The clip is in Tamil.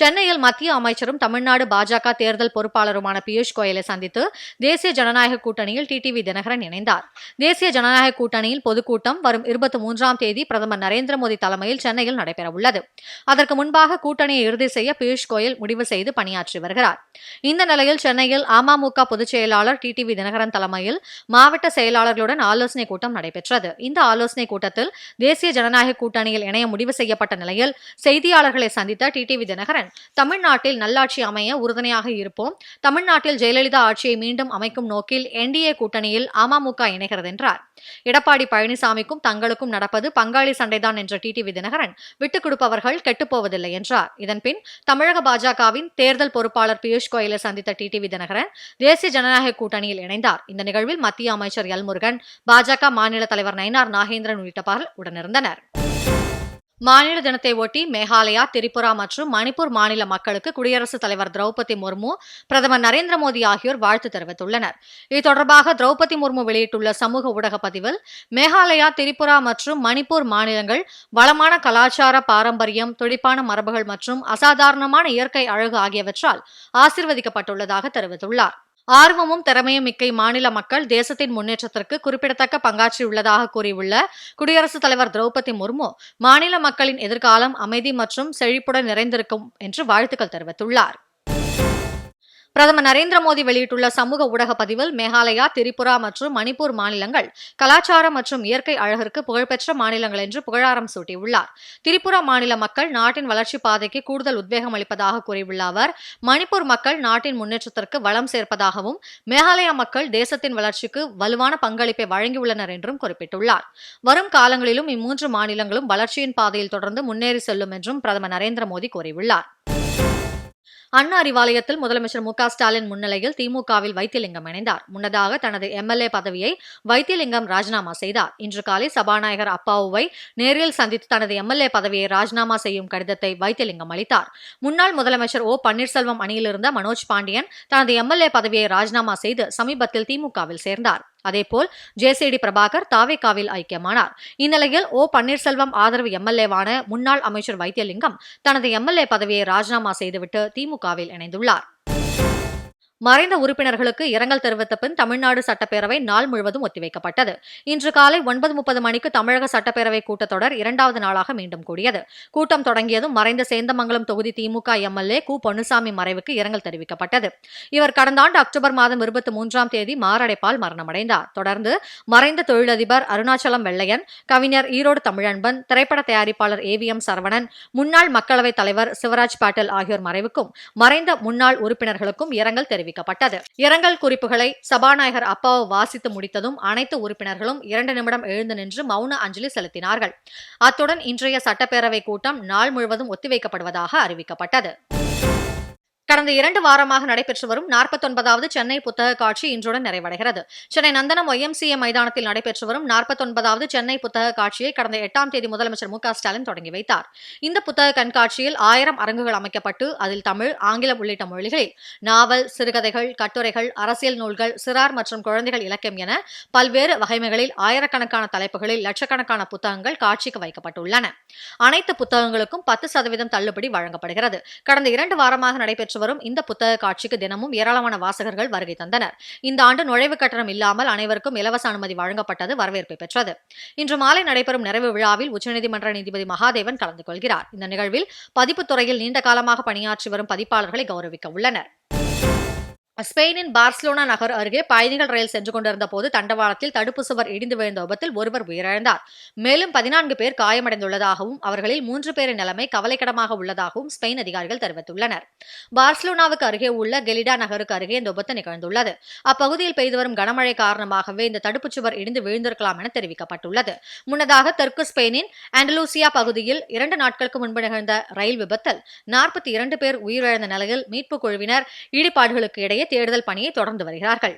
சென்னையில் மத்திய அமைச்சரும் தமிழ்நாடு பாஜக தேர்தல் பொறுப்பாளருமான பியூஷ் கோயலை சந்தித்து தேசிய ஜனநாயக கூட்டணியில் டிடிவி தினகரன் இணைந்தார். தேசிய ஜனநாயக கூட்டணியில் பொதுக்கூட்டம் வரும் இருபத்தி மூன்றாம் தேதி பிரதமர் நரேந்திர மோடி தலைமையில் சென்னையில் நடைபெறவுள்ளது. அதற்கு முன்பாக கூட்டணியை இறுதி செய்ய பியூஷ் கோயல் முடிவு செய்து பணியாற்றி வருகிறார். இந்த நிலையில் சென்னையில் அமமுக பொதுச் செயலாளர் டிடிவி தினகரன் தலைமையில் மாவட்ட செயலாளர்களுடன் ஆலோசனை கூட்டம் நடைபெற்றது. இந்த ஆலோசனை கூட்டத்தில் தேசிய ஜனநாயக கூட்டணியில் இணைய முடிவு செய்யப்பட்ட நிலையில் செய்தியாளர்களை சந்தித்த டிடிவி தினகரன் தமிழ்நாட்டில் நல்லாட்சி அமைய உறுதுணையாக இருப்போம். தமிழ்நாட்டில் ஜெயலலிதா ஆட்சியை மீண்டும் அமைக்கும் நோக்கில் என்டிஏ கூட்டணியில் அமமுக இணைகிறது என்றார். எடப்பாடி பழனிசாமிக்கும் தங்களுக்கும் நடப்பது பங்காளி சண்டைதான் என்ற டிடிவி தினகரன் விட்டுக் கொடுப்பவர்கள் கெட்டுப்போவதில்லை என்றார். இதன்பின் தமிழக பாஜகவின் தேர்தல் பொறுப்பாளர் பியூஷ் கோயலை சந்தித்த டிடிவி தினகரன் தேசிய ஜனநாயக கூட்டணியில் இணைந்தார். இந்த நிகழ்வில் மத்திய அமைச்சர் எல் முருகன் பாஜக மாநில தலைவர் நயினார் நாகேந்திரன் உள்ளிட்ட பலர் உடனிருந்தனர். மாநில தினத்தை ஒட்டி மேகாலயா திரிபுரா மற்றும் மணிப்பூர் மாநில மக்களுக்கு குடியரசுத் தலைவர் திரௌபதி முர்மு பிரதமர் நரேந்திர மோடி ஆகியோர் வாழ்த்து தெரிவித்துள்ளனர். இது தொடர்பாக திரௌபதி முர்மு வெளியிட்டுள்ள சமூக ஊடக பதிவில் மேகாலயா திரிபுரா மற்றும் மணிப்பூர் மாநிலங்கள் வளமான கலாச்சார பாரம்பரியம் துடிப்பான மரபுகள் மற்றும் அசாதாரணமான இயற்கை அழகு ஆகியவற்றால் ஆசிர்வதிக்கப்பட்டுள்ளதாக தெரிவித்துள்ளார். ஆர்வமும் திறமையும் மிக்க மாநில மக்கள் தேசத்தின் முன்னேற்றத்திற்கு குறிப்பிடத்தக்க பங்காற்றியுள்ளதாக கூறியுள்ள குடியரசுத் தலைவர் திரௌபதி முர்மு மாநில மக்களின் எதிர்காலம் அமைதி மற்றும் செழிப்புடன் நிறைந்திருக்கும் என்று வாழ்த்துக்கள் தெரிவித்துள்ளார். பிரதமர் நரேந்திர மோடி வெளியிட்டுள்ள சமூக ஊடக பதிவில் மேகாலயா திரிபுரா மற்றும் மணிப்பூர் மாநிலங்கள் கலாச்சாரம் மற்றும் இயற்கை அழகிற்கு புகழ்பெற்ற மாநிலங்கள் என்று புகழாரம் சூட்டியுள்ளார். திரிபுரா மாநில மக்கள் நாட்டின் வளர்ச்சி பாதைக்கு கூடுதல் உத்வேகம் அளிப்பதாக கூறியுள்ள அவர் மணிப்பூர் மக்கள் நாட்டின் முன்னேற்றத்திற்கு வளம் சேர்ப்பதாகவும் மேகாலயா மக்கள் தேசத்தின் வளர்ச்சிக்கு வலுவான பங்களிப்பை வழங்கியுள்ளனர் என்றும் குறிப்பிட்டுள்ளார். வரும் காலங்களிலும் இம்மூன்று மாநிலங்களும் வளர்ச்சியின் பாதையில் தொடர்ந்து முன்னேறி செல்லும் என்றும் பிரதமர் நரேந்திர மோடி கூறியுள்ளார். அண்ணா அறிவாலயத்தில் முதலமைச்சர் மு க ஸ்டாலின் முன்னிலையில் திமுகவில் வைத்தியலிங்கம் இணைந்தார். முன்னதாக தனது எம்எல்ஏ பதவியை வைத்தியலிங்கம் ராஜினாமா செய்தார். இன்று காலை சபாநாயகர் அப்பாவுவை நேரில் சந்தித்து தனது எம்எல்ஏ பதவியை ராஜினாமா செய்யும் கடிதத்தை வைத்தியலிங்கம் அளித்தார். முன்னாள் முதலமைச்சர் ஓ பன்னீர்செல்வம் அணியிலிருந்த மனோஜ் பாண்டியன் தனது எம்எல்ஏ பதவியை ராஜினாமா செய்து சமீபத்தில் திமுகவில் சேர்ந்தார். அதேபோல் ஜேசிடி பிரபாகர் தாவேகாவில் ஐக்கியமானார். இந்நிலையில் ஓ. பன்னீர்செல்வம் ஆதரவு எம்எல்ஏவான முன்னாள் அமைச்சர் வைத்தியலிங்கம் தனது எம்எல்ஏ பதவியை ராஜினாமா செய்துவிட்டு திமுகவில் இணைந்துள்ளார். மறைந்த உறுப்பினர்களுக்கு இரங்கல் தெரிவித்த பின் தமிழ்நாடு சட்டப்பேரவை நாள் முழுவதும் ஒத்திவைக்கப்பட்டது. இன்று காலை ஒன்பது முப்பது மணிக்கு தமிழக சட்டப்பேரவை கூட்டத்தொடர் இரண்டாவது நாளாக மீண்டும் கூடியது. கூட்டம் தொடங்கியதும் மறைந்த சேந்தமங்கலம் தொகுதி திமுக எம்எல்ஏ கு. பொன்னுசாமி மறைவுக்கு இரங்கல் தெரிவிக்கப்பட்டது. இவர் கடந்த ஆண்டு அக்டோபர் மாதம் இருபத்தி மூன்றாம் தேதி மாரடைப்பால் மரணமடைந்தார். தொடர்ந்து மறைந்த தொழிலதிபர் அருணாச்சலம் வெள்ளையன் கவிஞர் ஈரோடு தமிழன்பன் திரைப்பட தயாரிப்பாளர் ஏவிஎம் சரவணன் முன்னாள் மக்களவைத் தலைவர் சிவராஜ் பாட்டல் ஆகியோர் மறைவுக்கும் மறைந்த முன்னாள் உறுப்பினர்களுக்கும் இரங்கல் தெரிவித்தார் தெரிவிக்கப்பட்டது. இரங்கல் குறிப்புகளை சபாநாயகர் அப்பாவு வாசித்து முடித்ததும் அனைத்து உறுப்பினர்களும் இரண்டு நிமிடம் எழுந்து நின்று மௌன அஞ்சலி செலுத்தினார்கள். அத்துடன் இன்றைய சட்டப்பேரவை கூட்டம் நாள் முழுவதும் ஒத்திவைக்கப்படுவதாக அறிவிக்கப்பட்டது. கடந்த இரண்டு வாரமாக நடைபெற்று வரும் நாற்பத்தொன்பதாவது சென்னை புத்தக காட்சி இன்றுடன் நிறைவடைகிறது. சென்னை நந்தனம் ஒய்எம்சிஏ மைதானத்தில் நடைபெற்று வரும் நாற்பத்தொன்பதாவது சென்னை புத்தக காட்சியை கடந்த எட்டாம் தேதி முதலமைச்சர் மு ஸ்டாலின் தொடங்கி வைத்தார். இந்த புத்தக கண்காட்சியில் ஆயிரம் அரங்குகள் அமைக்கப்பட்டு அதில் தமிழ் ஆங்கிலம் உள்ளிட்ட மொழிகளில் நாவல் சிறுகதைகள் கட்டுரைகள் அரசியல் நூல்கள் சிறார் மற்றும் குழந்தைகள் இலக்கியம் என பல்வேறு வகைமைகளில் ஆயிரக்கணக்கான தலைப்புகளில் லட்சக்கணக்கான புத்தகங்கள் காட்சிக்கு வைக்கப்பட்டுள்ளன. அனைத்து புத்தகங்களுக்கும் பத்து சதவீதம் தள்ளுபடி வழங்கப்படுகிறது. கடந்த இரண்டு வாரமாக நடைபெற்று வரும். இந்த புத்தக காட்சிக்கு தினமும் ஏராளமான வாசகர்கள் வருகை தந்தனர். இந்த ஆண்டு நுழைவு கட்டணம் இல்லாமல் அனைவருக்கும் இலவச அனுமதி வழங்கப்பட்டது வரவேற்பை பெற்றது. இன்று மாலை நடைபெறும் நிறைவு விழாவில் உச்சநீதிமன்ற நீதிபதி மகாதேவன் கலந்து கொள்கிறார். இந்த நிகழ்வில் பதிப்புத்துறையில் நீண்ட காலமாக பணியாற்றி வரும் பதிப்பாளர்களை கௌரவிக்க உள்ளனர். ஸ்பெயினின் பார்சலோனா நகர் அருகே பயணிகள் ரயில் சென்று கொண்டிருந்த போது தண்டவாளத்தில் தடுப்பு சுவர் இடிந்து விழுந்த விபத்தில் ஒருவர் உயிரிழந்தார். மேலும் பதினான்கு பேர் காயமடைந்துள்ளதாகவும் அவர்களில் மூன்று பேரின் நிலைமை கவலைக்கிடமாக உள்ளதாகவும் ஸ்பெயின் அதிகாரிகள் தெரிவித்துள்ளனர். பார்சலோனாவுக்கு அருகே உள்ள கெலிடா நகருக்கு அருகே இந்த விபத்து நிகழ்ந்துள்ளது. அப்பகுதியில் பெய்து வரும் கனமழை காரணமாகவே இந்த தடுப்புச் சுவர் இடிந்து விழுந்திருக்கலாம் என தெரிவிக்கப்பட்டுள்ளது. முன்னதாக தெற்கு ஸ்பெயினின் ஆண்டலூசியா பகுதியில் இரண்டு நாட்களுக்கு முன்பு நிகழ்ந்த ரயில் விபத்தில் நாற்பத்தி இரண்டு பேர் உயிரிழந்த நிலையில் மீட்புக் குழுவினர் ஈடுபாடுகளுக்கு இடையே தேடுதல் பணியை தொடர்ந்து வருகிறார்கள்.